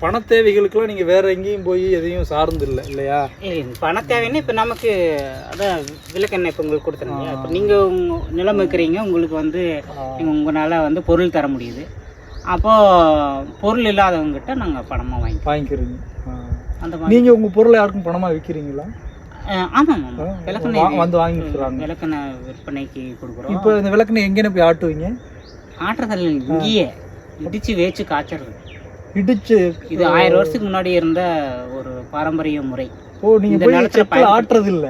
பண தேவைகளுக்கெல்லாம் நீங்கள் வேற எங்கேயும் போய் எதையும் சார்ந்து இல்லை இல்லையா பண தேவைன்னா இப்போ நமக்கு அதான் விளக்கெண்ணெய் இப்போ உங்களுக்கு கொடுத்துருங்க இப்போ நீங்கள் உங்க நிலம் இருக்கிறீங்க உங்களுக்கு வந்து நீங்கள் உங்களால் வந்து பொருள் தர முடியுது. அப்போது பொருள் இல்லாதவங்ககிட்ட நாங்கள் பணமாக வாங்கிக்கிறோம். வாங்கிக்கிறீங்க. அந்த மாதிரி. நீங்க உங்க பொருளை யாருக்கும் பணமா விற்கிறீங்களா ஆமாம் ஆமாம் விளக்கெண்ணெய் வந்து வாங்கிக்கிறாங்க. விளக்கெண்ணெய் விற்பனைக்கு கொடுக்குறோம். இப்போ இந்த விளக்குன்னு எங்கேன்னு போய் ஆட்டுவீங்க? ஆட்டுறதில் இங்கேயே. இடித்து வேச்சு காய்ச்சறது. இடிச்சு இது ஆயிரம் வருஷத்துக்கு முன்னாடி இருந்த ஒரு பாரம்பரிய முறை. ஓ நீங்க போய் செக்கில் ஆட்டுறது இல்ல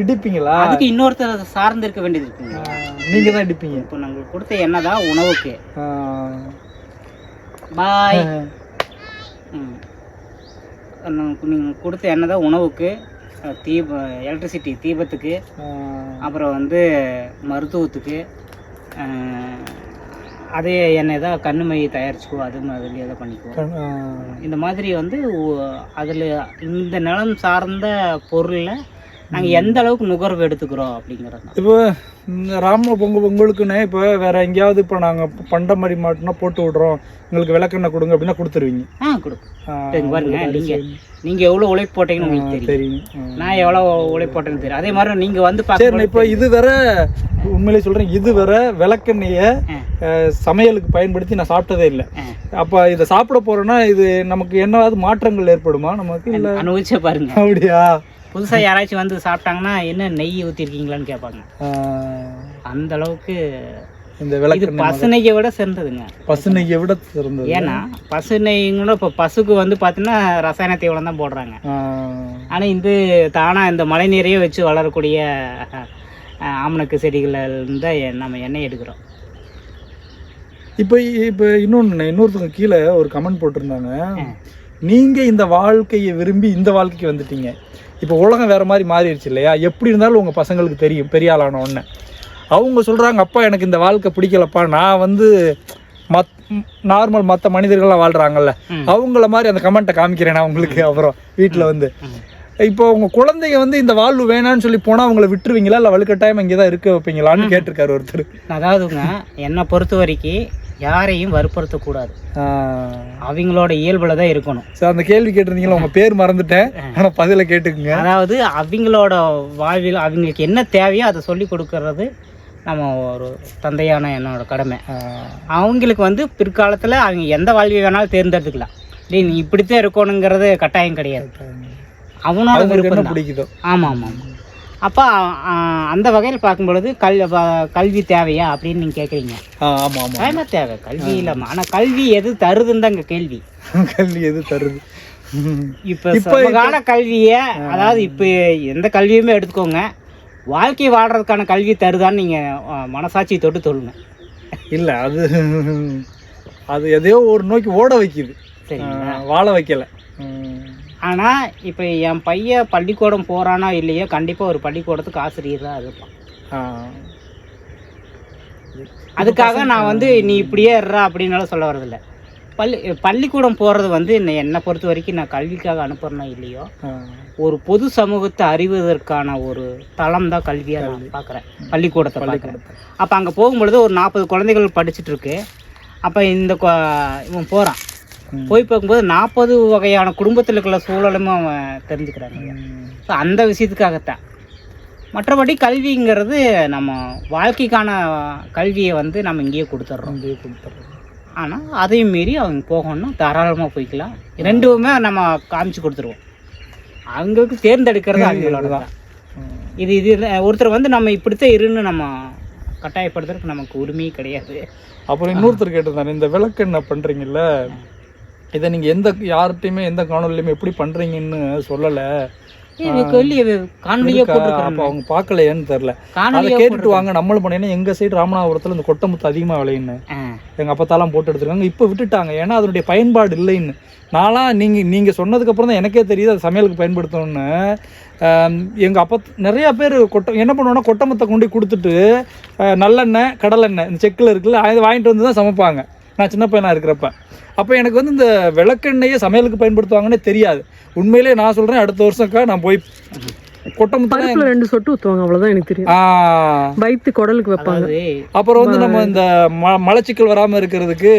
இடிப்பீங்களா? அதுக்கு இன்னொருத்தர் சார்ந்து இருக்க வேண்டியது இருக்குங்க. நீங்க தான் இடிப்பீங்க. இப்போ நாங்கள் கொடுத்த எண்ணெய் தான் உணவுக்கு. பாய். நீங்கள் கொடுத்த எண்ணெய் தான் உணவுக்கு தீப எலக்ட்ரிசிட்டி தீபத்துக்கு. அப்புறம் வந்து மருத்துவத்துக்கு அதே எண்ணெய் தான் கண்ணுமை தயாரிச்சுக்குவோம் அது மாதிரி எதை பண்ணிக்குவோம். இந்த மாதிரி வந்து அதில் இந்த நிலம் சார்ந்த பொருளில் நாங்கள் எந்த அளவுக்கு நுகர்வு எடுத்துக்கிறோம் அப்படிங்கிறது இப்போ ராம பொங்க பொங்கலுக்குன்னு இப்போ வேற எங்கேயாவது இப்போ நாங்கள் பண்ட மாதிரி மாட்டினா போட்டு விடுறோம். எங்களுக்கு விளக்கெண்ணெய் கொடுங்க அப்படின்னா கொடுத்துருவீங்க. ஆ கொடுக்கும் பாருங்க உங்களுக்கு நீங்கள் நீங்கள் எவ்வளோ உழைப்பு போட்டீங்கன்னு உங்களுக்கு தெரியும். நான் எவ்வளோ உழைப்பு போட்டேன்னு தெரியும். அதே மாதிரி நீங்கள் வந்து பார்க்க இப்போ இது வேற உண்மையிலே சொல்றேன் இது வேற விளக்கெண்ணெய சமையலுக்கு பயன்படுத்தி நான் சாப்பிட்டதே இல்லை. அப்ப இதை சாப்பிட போறேன்னா இது நமக்கு என்னவாவது மாற்றங்கள் ஏற்படுமா? நமக்கு இல்ல. அனுபவிச்சே பாருங்க. அப்படியா? புதுசாக யாராச்சும் வந்து சாப்பிட்டாங்கன்னா என்ன நெய் ஊற்றிருக்கீங்களான்னு கேட்பாங்க. அந்த அளவுக்கு இந்த விளக்கெண்ணெய் பசுநெய்யை விட சிறந்ததுங்க. பசுநெய்யை விட சிறந்தது. ஏன்னா பசு நெய்ங்களோட இப்போ பசுக்கு வந்து பார்த்தீங்கன்னா ரசாயன தீவனம் தான் போடுறாங்க. ஆனால் இந்த தானாக இந்த மழை நீரையே வச்சு வளரக்கூடிய ஆமணக்கு செடிகள்ல இருந்து நம்ம எண்ணெய் எடுக்கிறோம். இப்போ இப்போ இன்னொன்று இன்னொருத்தவங்க கீழே ஒரு கமெண்ட் போட்டிருந்தாங்க. நீங்க இந்த வாழ்க்கையை விரும்பி இந்த வாழ்க்கைக்கு வந்துட்டீங்க. இப்போ உலகம் வேற மாதிரி மாறிடுச்சு இல்லையா? எப்படி இருந்தாலும் உங்க பசங்களுக்கு தெரியும் பெரிய ஆளான உடனே. அவங்க சொல்றாங்க அப்பா எனக்கு இந்த வாழ்க்கை பிடிக்கலப்பா. நான் வந்து மத் நார்மல் மற்ற மனிதர்கள்லாம் வாழ்றாங்கல்ல. ம். அவங்கள மாதிரி அந்த கமெண்ட்டை காமிக்கிறேன் நான் உங்களுக்கு அப்புறம் வீட்டில் வந்து. இப்போ உங்க குழந்தைங்க வந்து இந்த வாழ்வு வேணான்னு சொல்லி போனா அவங்கள விட்டுருவீங்களா? இல்லை வலுக்கட்டாயம் இங்கே தான் இருக்க வைப்பீங்களான்னு கேட்டிருக்காரு ஒருத்தர். அதாவதுங்க என்னை பொறுத்த வரைக்கும் யாரையும் வற்புறுத்தக்கூடாது. அவங்களோட இயல்புல தான் இருக்கணும். சார் அந்த கேள்வி கேட்டிருந்தீங்களா? உங்க பேர் மறந்துட்டேன். ஆனா பதில கேட்டுக்குங்க. அதாவது அவங்களோட வாழ்வில் அவங்களுக்கு என்ன தேவையோ அதை சொல்லி கொடுக்கறது நம்ம ஒரு தந்தையான என்னோட கடமை. அவங்களுக்கு வந்து பிற்காலத்தில் அவங்க எந்த வாழ்வை வேணாலும் தேர்ந்தெடுத்துக்கலாம். நீ இப்படித்தான் இருக்கணுங்கிறது கட்டாயம் கிடையாது. அவனோட விருப்பம் பிடிக்குதோ. ஆமாம் ஆமாம் ஆமாம். அப்போ அந்த வகையில் பார்க்கும் பொழுது கல் கல்வி தேவையா அப்படின்னு நீங்கள் கேட்குறீங்க ஆ, ஆமா ஆமா. கட்டாயமாக தேவை கல்வி இல்லாமல் ஆனால் கல்வி எது தருதுன்னு தான் கேள்வி. கல்வி எது தருது? இப்போ சமகால கல்வியை அதாவது இப்போ எந்த கல்வியுமே எடுத்துக்கோங்க வாழ்க்கை வாழ்றதுக்கான கல்வி தருதான்னு நீங்கள் மனசாட்சி தொட்டு சொல்லுங்க. இல்ல அது அது எதையோ ஒரு நோக்கி ஓட வைக்குது. வாழ வைக்கல. ஆனால் இப்போ என் பையன் பள்ளிக்கூடம் போகிறானா இல்லையோ கண்டிப்பாக ஒரு பள்ளிக்கூடத்துக்கு ஆசிரியர் தான் இருப்பான். அதுக்காக நான் வந்து நீ இப்படியே இருறா அப்படின்னாலும் சொல்ல வரதில்ல. பள்ளி பள்ளிக்கூடம் போகிறது வந்து என்னை என்னை பொறுத்த வரைக்கும் நான் கல்விக்காக அனுப்புறேனோ இல்லையோ. ஒரு பொது சமூகத்தை அறிவதற்கான ஒரு தளம் தான் கல்வியாக நான் பார்க்குறேன் பள்ளிக்கூடத்தை பார்க்குறேன் அப்போ அங்கே போகும்பொழுது ஒரு நாற்பது குழந்தைகள் படிச்சுட்டு இருக்கு. அப்போ இந்த இவன் போகிறான். போய் பார்க்கும்போது நாற்பது வகையான குடும்பத்தில் இருக்கிற சூழலும் அவன் தெரிஞ்சுக்கிறாங்க. ஸோ அந்த விஷயத்துக்காகத்தான். மற்றபடி கல்விங்கிறது நம்ம வாழ்க்கைக்கான கல்வியை வந்து நம்ம இங்கேயே கொடுத்துட்றோம். இங்கேயே கொடுத்துட்றேன். ஆனால் அதையும் மீறி அவங்க போகணும்னா தாராளமாக போய்க்கலாம். ரெண்டுமே நம்ம காமிச்சு கொடுத்துருவோம். அவங்களுக்கு தேர்ந்தெடுக்கிறது அவங்களோட தான். இது இது ஒருத்தர் வந்து நம்ம இப்படித்தான் இருன்னு நம்ம கட்டாயப்படுத்துறதுக்கு நமக்கு உரிமையே கிடையாது. அப்புறம் இன்னொருத்தர் கேட்டிருந்தாரு இந்த விளக்கெண்ணெய் பண்றீங்கல்ல? இதை நீங்க எந்த யார்கிட்டயுமே எந்த காணொலியுமே எப்படி பண்றீங்கன்னு சொல்லல. அவங்க பார்க்கலையேன்னு தெரியல. அதை கேட்டுட்டு வாங்க நம்மளும் பண்ணேன்னா எங்க சைடு ராமநாதபுரத்துல இந்த கொட்டமுத்து அதிகமா விளையுன்னு ஆ. எங்க அப்பத்தாலாம் போட்டு எடுத்துருக்காங்க. இப்போ விட்டுட்டாங்க. ஏன்னா அதனுடைய பயன்பாடு இல்லைன்னு. நான்லாம் நீங்க நீங்க சொன்னதுக்கு அப்புறம் தான் எனக்கே தெரியுது அது சமையலுக்கு பயன்படுத்தணும்னு. ஆம், எங்க அப்பா நிறைய பேர் கொட்டை என்ன பண்ணுவோம்னா கொட்டமத்தை கொண்டு கொடுத்துட்டு நல்லெண்ணெய் கடலெண்ணெய் இந்த செக்கில் இருக்குல்ல அதை வாங்கிட்டு வந்து தான் சமைப்பாங்க. நான் சின்ன பையனா இருக்கிறப்ப. அப்போ எனக்கு வந்து இந்த விளக்கெண்ணெயை சமையலுக்கு பயன்படுத்துவாங்கன்னே தெரியாது. உண்மையிலேயே நான் சொல்கிறேன் அடுத்த வருஷம்க்கா நான் போய் கொட்டமுத்து பருப்புல ரெண்டு சொட்டு ஊற்றுவாங்க அவ்வளவுதான் எனக்கு தெரியும். வயிற்று குடலுக்கு வைப்பாங்க. அப்புறம் வந்து நம்ம இந்த ம- மலச்சிக்கல் வராம இருக்கிறதுக்கு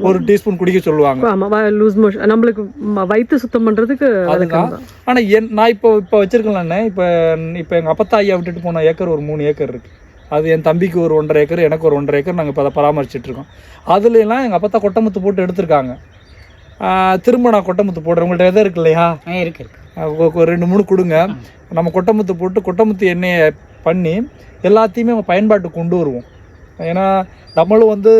ஒரு டீஸ்பூன் குடிக்க சொல்லுவாங்க. ஆமா லூஸ் மோஷன் நம்மளுக்கு வயித்து சுத்தம் பண்றதுக்கு அதுதான். விளக்கெண்ணெய் தான். ஆனா என் நான் இப்போ இப்போ வச்சிருக்கேன்ல இப்போ இப்போ எங்க அப்பத்தா ஐயா விட்டுட்டு போன ஏக்கர் ஒரு மூணு ஏக்கர் இருக்கு. அது என் தம்பிக்கு ஒரு ஒன்றரை ஏக்கர் எனக்கு ஒரு ஒன்றரை ஏக்கர் நாங்கள் இப்போ அதை பராமரிச்சுட்டு இருக்கோம் அதுல எல்லாம் எங்கள் அப்பத்தா கொட்டமுத்து போட்டு எடுத்திருக்காங்க. திரும்ப நான் கொட்டமுத்து போடுறேன். உங்கள்ட்ட எதாவது இருக்கு இல்லையா? இருக்கு இருக்கு. ரெண்டு மூணு கொடுங்க. நம்ம கொட்டமுத்து போட்டு கொட்டமுத்து எண்ணெயை பண்ணி எல்லாத்தையுமே நம்ம பயன்பாட்டுக்கு கொண்டு வருவோம். ஏன்னா நம்மளும் வந்து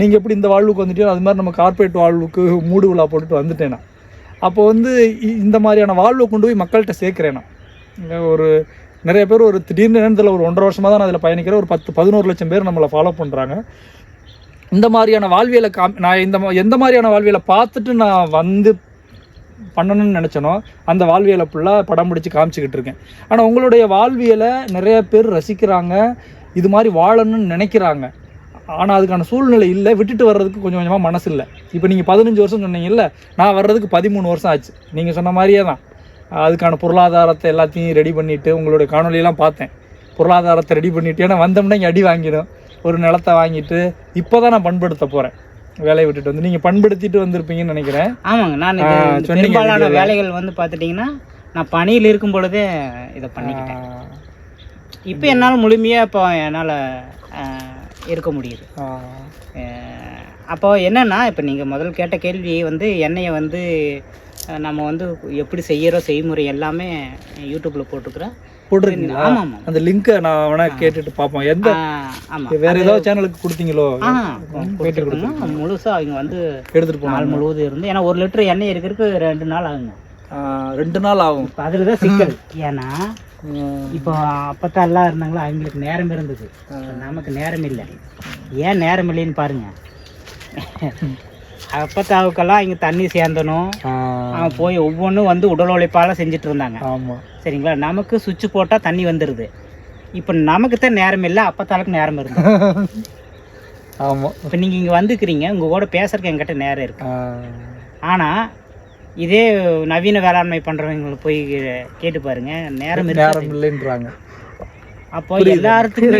நீங்கள் எப்படி இந்த வாழ்வுக்கு வந்துட்டீங்களோ அது மாதிரி நம்ம கார்ப்பரேட் வாழ்வுக்கு மூடு விழா போட்டுட்டு வந்துட்டேன் அப்போ வந்து இந்த மாதிரியான வாழ்வை கொண்டு போய் மக்கள்கிட்ட சேர்க்குறேன் ஒரு நிறைய பேர் ஒரு திடீர்னு நேரத்தில் ஒரு ஒன்றரை வருஷமாக தான் நான் அதில் பயணிக்கிற ஒரு பத்து பதினோரு லட்சம் பேர் நம்மளை ஃபாலோ பண்ணுறாங்க இந்த மாதிரியான வாழ்வியலை காம் நான் இந்த எந்த மாதிரியான வாழ்வியலை பார்த்துட்டு நான் வந்து பண்ணணும்னு நினச்சனோ அந்த வாழ்வியலை ஃபுல்லாக படம் பிடிச்சி காமிச்சிக்கிட்டு இருக்கேன். ஆனால் உங்களுடைய வாழ்வியலை நிறைய பேர் ரசிக்கிறாங்க இது மாதிரி வாழணும்னு நினைக்கிறாங்க. ஆனால் அதுக்கான சூழ்நிலை இல்லை. விட்டுட்டு வர்றதுக்கு கொஞ்சம் கொஞ்சமாக மனசு இல்லை இப்போ நீங்கள் பதினஞ்சு வருஷம் சொன்னீங்கல்ல நான் வர்றதுக்கு பதிமூணு வருஷம் ஆச்சு. நீங்கள் சொன்ன மாதிரியே தான். அதுக்கான பொருளாதாரத்தை எல்லாத்தையும் ரெடி பண்ணிவிட்டு உங்களுடைய காணொலியெல்லாம் பார்த்தேன். பொருளாதாரத்தை ரெடி பண்ணிவிட்டு ஏன்னா வந்தோம்னா இங்கே அடி வாங்கிடும். ஒரு நிலத்தை வாங்கிட்டு இப்போ தான் நான் பண்படுத்த போகிறேன் வேலையை விட்டுட்டு வந்து. நீங்கள் பண்படுத்திட்டு வந்திருப்பீங்கன்னு நினைக்கிறேன். ஆமாங்க. நான் பெரும்பாலான. வேலைகள் வந்து பார்த்துட்டிங்கன்னா நான் பணியில் இருக்கும் பொழுதே இதை பண்ணிக்கிட்டேன். இப்போ என்னால் முழுமையாக இப்போ என்னால் இருக்க முடியுது. அப்போ என்னன்னா இப்போ நீங்கள் முதல் கேட்ட கேள்வி வந்து எண்ணெயை வந்து நம்ம வந்து எப்படி செய்யறோம் செய்முறை எல்லாமே யூடியூப்பில் போட்டுக்கிறேன் போட்டிருக்கீங்களா? ஆமாம் ஆமாம். அந்த லிங்கை நான் வேணா கேட்டுட்டு பார்ப்போம். எந்த ஆமாம். வேற ஏதாவது சேனலுக்கு கொடுத்தீங்களோ? ஆ கொடுத்துருக்கோங்க முழுசாக அவங்க வந்து எடுத்துட்டு போனோம் நாள் முழுவதும் இருந்து. ஏன்னா ஒரு லிட்டர் எண்ணெய் இருக்கிறதுக்கு ரெண்டு நாள் ஆகுங்க. ரெண்டு நாள் ஆகும். அதில் தான் சிக்கல். ஏன்னா இப்போ அப்பத்தான் எல்லாம் இருந்தாங்களோ? அவங்களுக்கு நேரம் இருந்தது. நமக்கு நேரம் இல்லை. ஏன் நேரம் இல்லைன்னு பாருங்க. அப்பத்தாவுக்கெல்லாம் இங்கே தண்ணி சேர்ந்தணும் அவன் போய் ஒவ்வொன்றும் வந்து உடல் உழைப்பால செஞ்சுட்டு இருந்தாங்க ஆமா. சரிங்களா? நமக்கு சுவிட்ச் போட்டால் தண்ணி வந்துடுது இப்போ நமக்கு தான் நேரம் இல்லை அப்பத்தாளுக்கு நேரம் இருந்தது ஆமா. இப்போ நீங்கள் இங்கே வந்துக்கிறீங்க உங்கள் கூட பேசுறதுக்கு என்கிட்ட நேரம் இருக்கு. ஆனால் இதே நவீன வேளாண்மை பண்ணுறவங்களை போய் கேட்டு பாருங்க நேரம் இருக்கு நேரம் இல்லைன்றாங்க. அப்போ எல்லாத்துக்கும்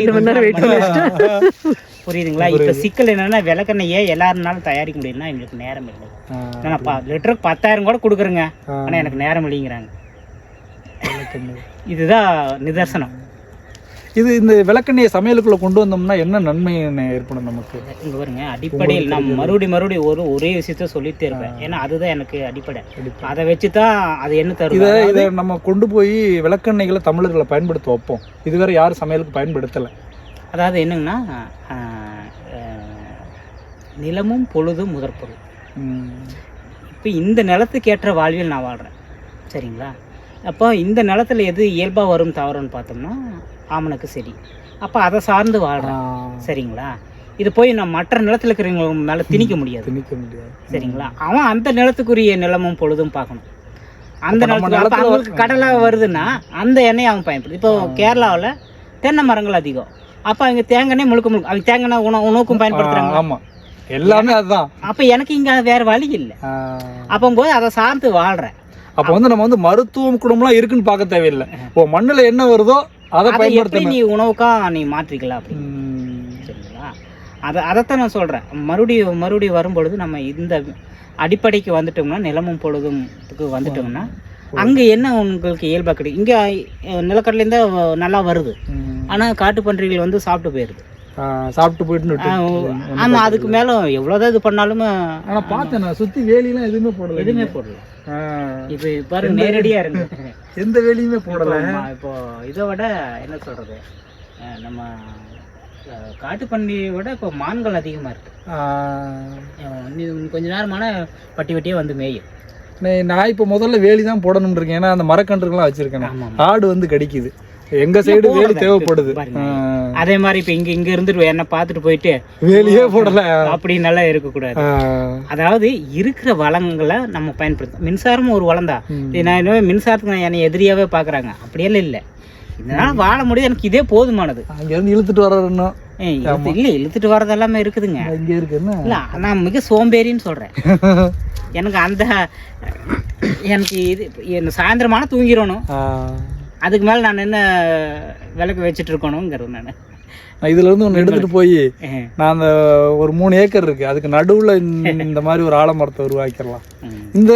புரியுதுங்களா? இப்போ சிக்கல் என்னன்னா விளக்கெண்ணெய் எல்லாருனாலும் தயாரிக்க முடியும்னா எங்களுக்கு நேரம் இல்லை. பா லிட்டருக்கு பத்தாயிரம் கூட கொடுக்குறேங்க. ஆ. ஆனால் எனக்கு நேரம் இல்லைங்கிறாங்க. இதுதான் நிதர்சனம். இது இந்த விளக்கெண்ணெயை சமையலுக்குள்ள கொண்டு வந்தோம்னா என்ன நன்மை ஏற்படும் நமக்கு? இங்க பாருங்க அடிப்படையில் நான் மறுபடி மறுபடி ஒரு ஒரே விஷயத்த சொல்லிட்டே இருப்பேன். ஏன்னா அதுதான் எனக்கு அடிப்படை. அதை வச்சு தான் அது என்ன இதை தருது இதை நம்ம கொண்டு போய் விளக்கெண்ணெய்களை தமிழர்களை பயன்படுத்த வைப்போம். இதுவரை யாரும் சமையலுக்கு பயன்படுத்தலை. அதாவது என்னங்கன்னா நிலமும் பொழுதும் முதற்பொருள் இப்போ இந்த நிலத்துக்கு ஏற்ற வாழ்வியல் நான் வாழ்கிறேன் சரிங்களா? அப்போ இந்த நிலத்துல எது இயல்பாக வரும் தவறுன்னு பார்த்தோம்னா ஆமணக்கு செடி. அப்போ அதை சார்ந்து வாழ்கிறேன் சரிங்களா? இது போய் நான் மற்ற நிலத்துல இருக்கிறவங்க மேலே திணிக்க முடியாது. திணிக்க முடியாது. சரிங்களா? அவன் அந்த நிலத்துக்குரிய நிலமும் பொழுதும் பார்க்கணும். அந்த நிலத்துக்கு அப்ப அவங்களுக்கு கடலை வருதுன்னா அந்த எண்ணெயை அவன் பயன்படுது இப்போ கேரளாவில் தென்னை மரங்கள் அதிகம். அப்போ அவங்க தேங்காய் முழுக்க முழுக்க அவங்க தேங்காய் உணவு உணவுக்கும் பயன்படுத்துறாங்க ஆமா. எல்லாமே அதுதான். அப்போ எனக்கு இங்கே வேற வழி இல்லை. ஆ, அப்போ போது அதை சார்ந்து வாழ்கிறேன் அப்ப வந்து நம்ம வந்து மருத்துவம் குணம்லாம் இருக்குன்னு பார்க்க தேவையில்லை. இப்போ மண்ணுல என்ன வருதோ அதை பயன்படுத்தணும் நீ உணவுக்கா நீ மாற்றிக்கலாம் அப்படி ம், சரிங்களா? அதை அதைத்தான் நான் சொல்கிறேன் மறுபடியும் மறுபடியும் வரும்பொழுது நம்ம இந்த அடிப்படைக்கு வந்துட்டோம்னா நிலமும் பொழுதும்க்கு வந்துட்டோம்னா அங்கே என்ன உங்களுக்கு இயல்பாக கிடைக்கும்? இங்கே நிலக்கடலேருந்து நல்லா வருது. ஆனால் காட்டு பன்றிகள் வந்து சாப்பிட்டு போயிடுது சாப்பிட்டு போயிட்டு ஆமாம் அதுக்கு மேலே எவ்வளோதான் இது பண்ணாலும் ஆனா பார்த்தேன் நான் சுத்தி வேலியெல்லாம் எதுவுமே போடல எதுவுமே போடல. இப்போ பாருங்க நேரடியாக இருக்கு. எந்த வேலியுமே போடல. இப்போ இதை விட என்ன சொல்கிறது நம்ம காட்டுப்பன்றியை விட இப்போ மான்கள் அதிகமாக இருக்குது கொஞ்ச நேரமான பட்டி வட்டியே வந்து மேயும். நான் இப்போ முதல்ல வேலி தான் போடணும்னு இருக்கேன். ஏன்னா அந்த மரக்கன்றுகள்லாம் வச்சிருக்கேன். ஆடு வந்து கடிக்குது. எங்க சைடு வேலி தேவைப்படுது. அதே மாதிரி இப்போ இங்கே இங்கே இருந்துட்டு என்ன பார்த்துட்டு போயிட்டு வேலியே போடல. அப்படி நல்லா இருக்கக்கூடாது. ஆ, அதாவது இருக்கிற வளங்களை நம்ம பயன்படுத்தணும் மின்சாரமும் ஒரு வளம் தான். நான் இன்னும் மின்சாரத்துக்கு என்னை எதிரியாவே பார்க்குறாங்க. அப்படியெல்லாம் இல்லை. இதனால வாழ முடியாது. எனக்கு இதே போதுமானது. அங்க இருந்து இழுத்துட்டு இழுத்து- இல்லை இழுத்துட்டு வர்றது எல்லாமே இருக்குதுங்க. இங்க இருக்கு இல்லை நான் மிக சோம்பேறின்னு சொல்கிறேன் எனக்கு அந்த எனக்கு இது சாயந்தரமான தூங்கிடணும். அதுக்கு மேலே நான் என்ன விளக்கு வச்சுட்டு இருக்கணுங்கிறது நான். நான் இதுல இருந்து ஒன்று எடுத்துட்டு போய் நான் அந்த ஒரு மூணு ஏக்கர் இருக்கு. அதுக்கு நடுவுல இந்த- இந்த மாதிரி ஒரு ஆலமரத்தை உருவாக்கிடலாம். இந்த